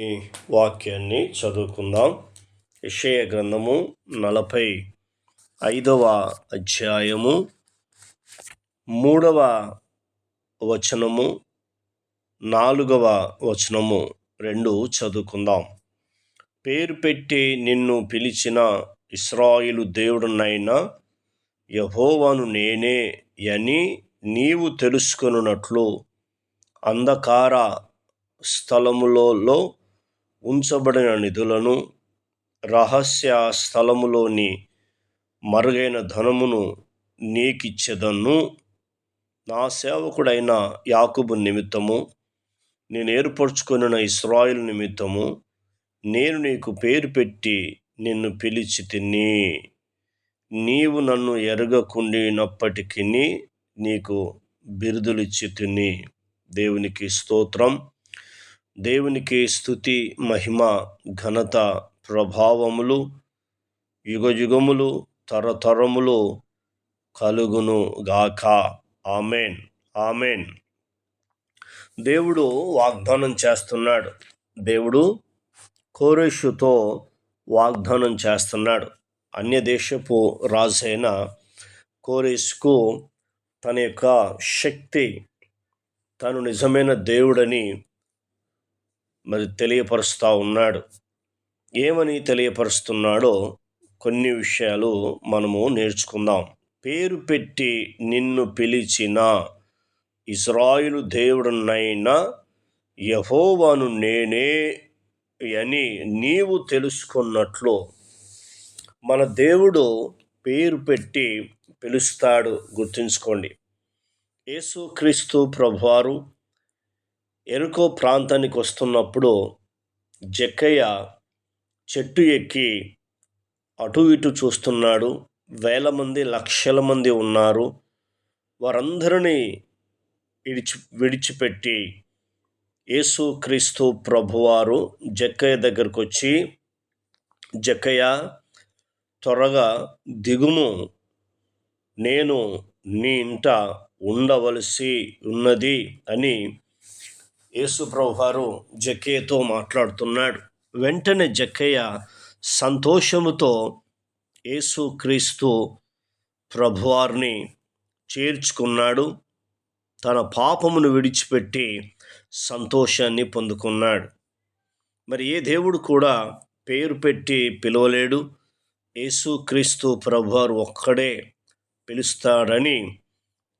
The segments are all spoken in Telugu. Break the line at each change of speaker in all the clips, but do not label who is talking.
ఈ వాక్యాన్ని చదువుకుందాం. యషయ గ్రంథము నలభై ఐదవ అధ్యాయము మూడవ వచనము నాలుగవ వచనము రెండు చదువుకుందాం. పేరు పెట్టి నిన్ను పిలిచిన ఇస్రాయిలు దేవుడునైనా యహోవాను నేనే అని నీవు తెలుసుకొనున్నట్లు అంధకార స్థలములలో ఉంచబడిన నిధులను రహస్య స్థలములోని మరుగైన ధనమును నీకిచ్చేదన్ను. నా సేవకుడైన యాకుబు నిమిత్తము నేను ఏర్పరచుకున్న ఇస్రాయిల్ నిమిత్తము నేను నీకు పేరు పెట్టి నిన్ను పిలిచి తిని నీవు నన్ను ఎరగకుండినప్పటికీ నీకు బిరుదులిచ్చి తిని దేవునికి స్తోత్రం. దేవునికి స్థుతి మహిమ ఘనత ప్రభావములు యుగయుగములు తరతరములు కలుగును గాక. ఆమెన్. ఆమెన్. దేవుడు వాగ్దానం చేస్తున్నాడు. దేవుడు కోరేషుతో వాగ్దానం చేస్తున్నాడు. అన్య దేశపు రాజైన కోరేష్కు తన యొక్క శక్తి తను నిజమైన దేవుడని మరి తెలియపరుస్తూ ఉన్నాడు. ఏమని తెలియపరుస్తున్నాడో కొన్ని విషయాలు మనము నేర్చుకుందాం. పేరు పెట్టి నిన్ను పిలిచిన ఇస్రాయిలు దేవుడునైనా యహోవాను నేనే అని నీవు తెలుసుకున్నట్లు మన దేవుడు పేరు పెట్టి పిలుస్తాడు. గుర్తుంచుకోండి. యేసుక్రీస్తు ప్రభువారు ఎరుకో ప్రాంతానికి వస్తున్నప్పుడు జక్కయ్య చెట్టు ఎక్కి అటు ఇటు చూస్తున్నాడు. వేల మంది లక్షల మంది ఉన్నారు. వారందరినీ విడిచి విడిచిపెట్టి యేసుక్రీస్తు ప్రభువారు జక్కయ్య దగ్గరకు వచ్చి జక్కయ్య త్వరగా దిగుము. నేను నీ ఇంట ఉండవలసి ఉన్నది అని యేసుప్రభువారు జక్కయ్యతో మాట్లాడుతున్నాడు. వెంటనే జక్కయ్య సంతోషముతో యేసుక్రీస్తు ప్రభువారిని చేర్చుకున్నాడు. తన పాపమును విడిచిపెట్టి సంతోషాన్ని పొందుకున్నాడు. మరి ఏ దేవుడు కూడా పేరు పెట్టి పిలవలేడు. యేసుక్రీస్తు ప్రభువారు ఒక్కడే పిలుస్తాడని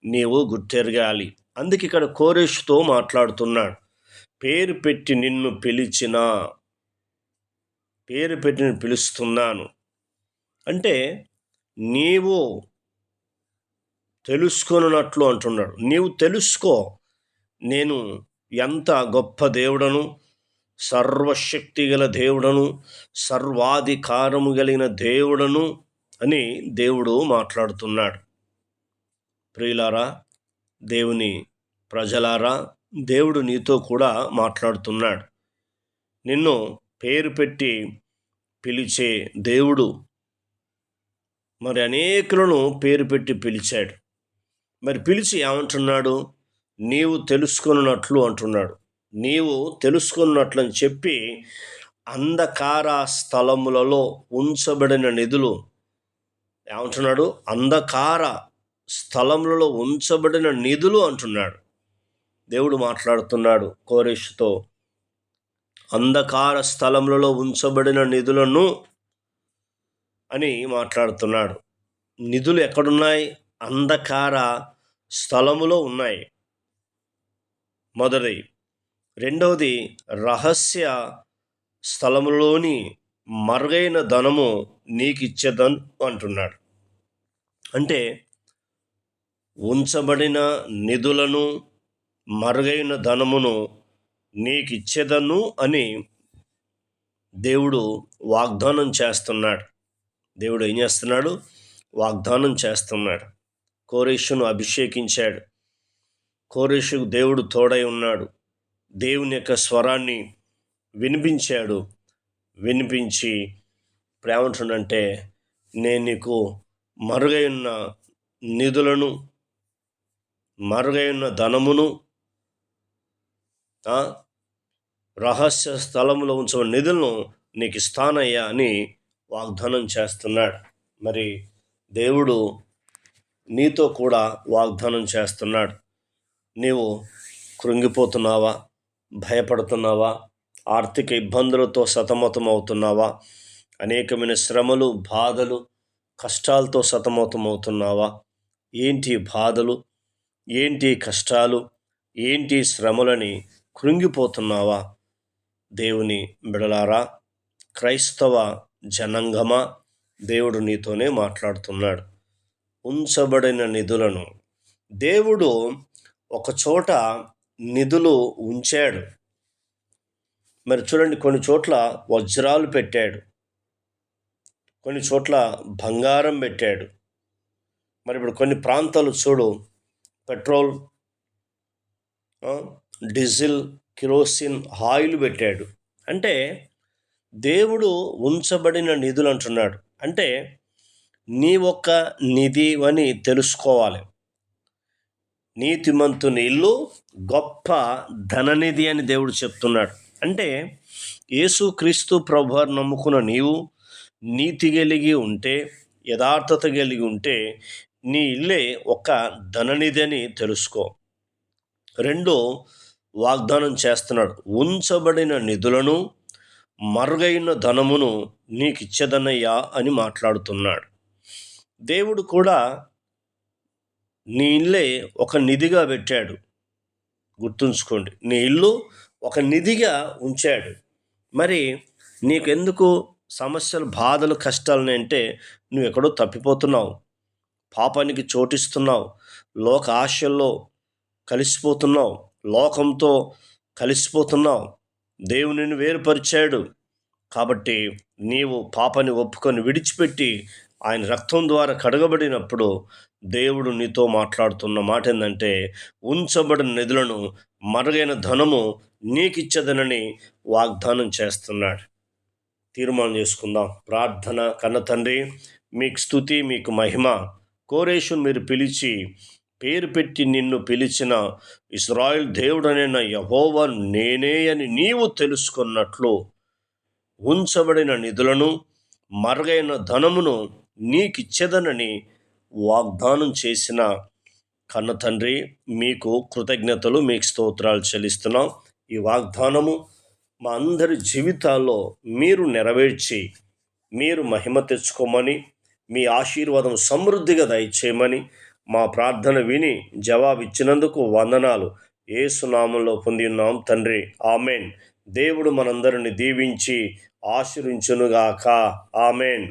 నీవు గుర్తెరగాలి. అందుకే ఇక్కడ కోరేష్తో మాట్లాడుతున్నాడు. పేరు పెట్టి నిన్ను పిలిచిన పేరు పెట్టి నేను పిలుస్తున్నాను. అంటే నీవు తెలుసుకొనున్నట్లు అంటున్నాడు. నీవు తెలుసుకో నేను ఎంత గొప్ప దేవుడను సర్వశక్తి గల దేవుడను సర్వాధికారము కలిగిన దేవుడను అని దేవుడు మాట్లాడుతున్నాడు. ప్రియులారా దేవుని ప్రజలారా దేవుడు నీతో కూడా మాట్లాడుతున్నాడు. నిన్ను పేరు పెట్టి పిలిచే దేవుడు మరి అనేకులను పేరు పెట్టి పిలిచాడు. మరి పిలిచి ఏమంటున్నాడు? నీవు తెలుసుకున్నట్లు అంటున్నాడు. నీవు తెలుసుకున్నట్లు అని చెప్పి అంధకార స్థలములలో ఉంచబడిన నిధులు ఏమంటున్నాడు? అంధకార స్థలములలో ఉంచబడిన నిధులు అంటున్నాడు. దేవుడు మాట్లాడుతున్నాడు కోరేష్తో. అంధకార స్థలములలో ఉంచబడిన నిధులను అని మాట్లాడుతున్నాడు. నిధులు ఎక్కడున్నాయి? అంధకార స్థలములో ఉన్నాయి. మొదటి రెండవది రహస్య స్థలములోని మరుగైన ధనము నీకు ఇచ్చేదన్ అంటున్నాడు. అంటే ఉంచబడిన నిధులను మరుగైన ధనమును నీకు ఇచ్చేదను అని దేవుడు వాగ్దానం చేస్తున్నాడు. దేవుడు ఏం చేస్తున్నాడు? వాగ్దానం చేస్తున్నాడు. కోరేషును అభిషేకించాడు. కోరేషుకు దేవుడు తోడై ఉన్నాడు. దేవుని యొక్క స్వరాన్ని వినిపించాడు. వినిపించి ప్రేమంటుండంటే నేను నీకు మరుగై ఉన్న నిధులను మరుగై ఉన్న ధనమును రహస్య స్థలంలో ఉంచబడిన నిధులను నీకు ఇస్తానయ్యా అని వాగ్దానం చేస్తున్నాడు. మరి దేవుడు నీతో కూడా వాగ్దానం చేస్తున్నాడు. నీవు కృంగిపోతున్నావా? భయపడుతున్నావా? ఆర్థిక ఇబ్బందులతో సతమతం అవుతున్నావా అనేకమైన శ్రమలు బాధలు కష్టాలతో సతమతం అవుతున్నావా ఏంటి బాధలు? ఏంటి కష్టాలు? ఏంటి శ్రమలని కృంగిపోతున్నావా? దేవుని బిడలారా క్రైస్తవ జనంగమా దేవుడు నీతోనే మాట్లాడుతున్నాడు. ఉంచబడిన నిధులను. దేవుడు ఒకచోట నిధులు ఉంచాడు. మరి చూడండి కొన్ని చోట్ల వజ్రాలు పెట్టాడు. కొన్ని చోట్ల బంగారం పెట్టాడు. మరి ఇప్పుడు కొన్ని ప్రాంతాలు చూడు పెట్రోల్ డీజిల్ కిరోసిన్ ఆయిల్ పెట్టాడు. అంటే దేవుడు ఉంచబడిన నిధులు అంటున్నాడు. అంటే నీ ఒక్క నిధి అని తెలుసుకోవాలి. నీతిమంతుని ఇల్లు గొప్ప ధననిధి అని దేవుడు చెప్తున్నాడు. అంటే యేసుక్రీస్తు ప్రభు నమ్ముకున్న నీవు నీతి కలిగి ఉంటే యథార్థత కలిగి ఉంటే నీ ఇల్లే ఒక ధననిధి అని తెలుసుకో. రెండు వాగ్దానం చేస్తున్నాడు. ఉంచబడిన నిధులను మరుగైన ధనమును నీకు ఇచ్చేదన్నయ్యా అని మాట్లాడుతున్నాడు. దేవుడు కూడా నీ ఇల్లే ఒక నిధిగా పెట్టాడు. గుర్తుంచుకోండి నీ ఇల్లు ఒక నిధిగా ఉంచాడు. మరి నీకెందుకు సమస్యలు బాధలు కష్టాలని అంటే నువ్వు ఎక్కడో తప్పిపోతున్నావు. పాపానికి చోటిస్తున్నావు. లోక ఆశల్లో కలిసిపోతున్నావు. లోకంతో కలిసిపోతున్నావు. దేవునిని వేరుపరిచాడు. కాబట్టి నీవు పాపని ఒప్పుకొని విడిచిపెట్టి ఆయన రక్తం ద్వారా కడగబడినప్పుడు దేవుడు నీతో మాట్లాడుతున్న మాట ఏంటంటే ఉంచబడిన నిధులను మరుగైన ధనము నీకిచ్చదనని వాగ్దానం చేస్తున్నాడు. తీర్మానం చేసుకుందాం. ప్రార్థన కన్న తండ్రి మీకు స్థుతి మీకు మహిమ. కోరేషు మీరు పిలిచి పేరు పెట్టి నిన్ను పిలిచిన ఇస్రాయిల్ దేవుడనైన యహోవ నేనే అని నీవు తెలుసుకున్నట్లు ఉంచబడిన నిధులను మరుగైన ధనమును నీకిచ్చేదనని వాగ్దానం చేసిన కన్న తండ్రి మీకు కృతజ్ఞతలు మీకు స్తోత్రాలు చెల్లిస్తున్నాం. ఈ వాగ్దానము మా అందరి జీవితాల్లో మీరు నెరవేర్చి మీరు మహిమ తెచ్చుకోమని మీ ఆశీర్వాదం సమృద్ధిగా దయచేయమని మా ప్రార్థన విని జవాబిచ్చినందుకు వందనాలు. ఏసునామంలో పొంది ఉన్నాం తండ్రి. ఆమెన్. దేవుడు మనందరిని దీవించి ఆశీర్వించునుగాక. ఆమెన్.